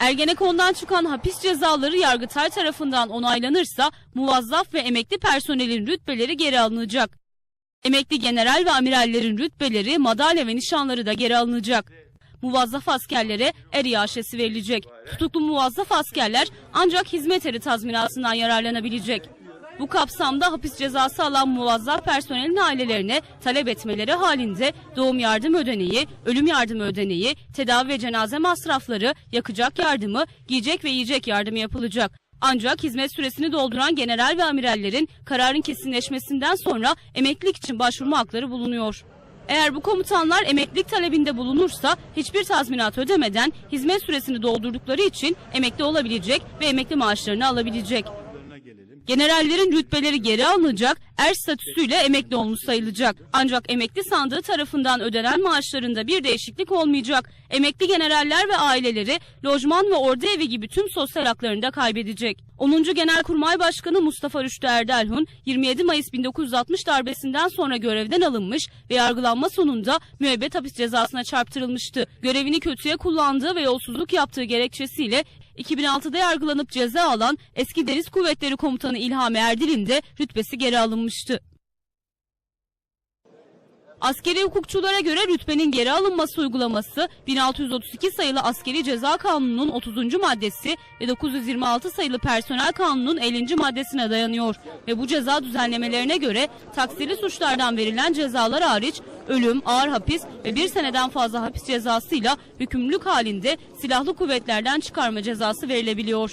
Ergenekon'dan çıkan hapis cezaları Yargıtay tarafından onaylanırsa muvazzaf ve emekli personelin rütbeleri geri alınacak. Emekli general ve amirallerin rütbeleri, madalya ve nişanları da geri alınacak. Muvazzaf askerlere er iaşesi verilecek. Tutuklu muvazzaf askerler ancak hizmet eri tazminatından yararlanabilecek. Bu kapsamda hapis cezası alan muvazzaf personelin ailelerine talep etmeleri halinde doğum yardım ödeneği, ölüm yardım ödeneği, tedavi ve cenaze masrafları, yakacak yardımı, giyecek ve yiyecek yardımı yapılacak. Ancak hizmet süresini dolduran general ve amirallerin kararın kesinleşmesinden sonra emeklilik için başvurma hakları bulunuyor. Eğer bu komutanlar emeklilik talebinde bulunursa hiçbir tazminat ödemeden hizmet süresini doldurdukları için emekli olabilecek ve emekli maaşlarını alabilecek. Generallerin rütbeleri geri alınacak, er statüsüyle emekli olmuş sayılacak. Ancak emekli sandığı tarafından ödenen maaşlarında bir değişiklik olmayacak. Emekli generaller ve aileleri lojman ve ordu evi gibi tüm sosyal haklarını da kaybedecek. 10. Genelkurmay Başkanı Mustafa Rüştü Erdelhun 27 Mayıs 1960 darbesinden sonra görevden alınmış ve yargılanma sonunda müebbet hapis cezasına çarptırılmıştı. Görevini kötüye kullandığı ve yolsuzluk yaptığı gerekçesiyle 2006'da yargılanıp ceza alan eski Deniz Kuvvetleri Komutanı İlhami Erdil'in de rütbesi geri alınmıştı. Askeri hukukçulara göre rütbenin geri alınması uygulaması 1632 sayılı Askeri Ceza Kanunu'nun 30. maddesi ve 926 sayılı Personel Kanunu'nun 50. maddesine dayanıyor ve bu ceza düzenlemelerine göre taksirli suçlardan verilen cezalar hariç ölüm, ağır hapis ve bir seneden fazla hapis cezasıyla hükümlülük halinde silahlı kuvvetlerden çıkarma cezası verilebiliyor.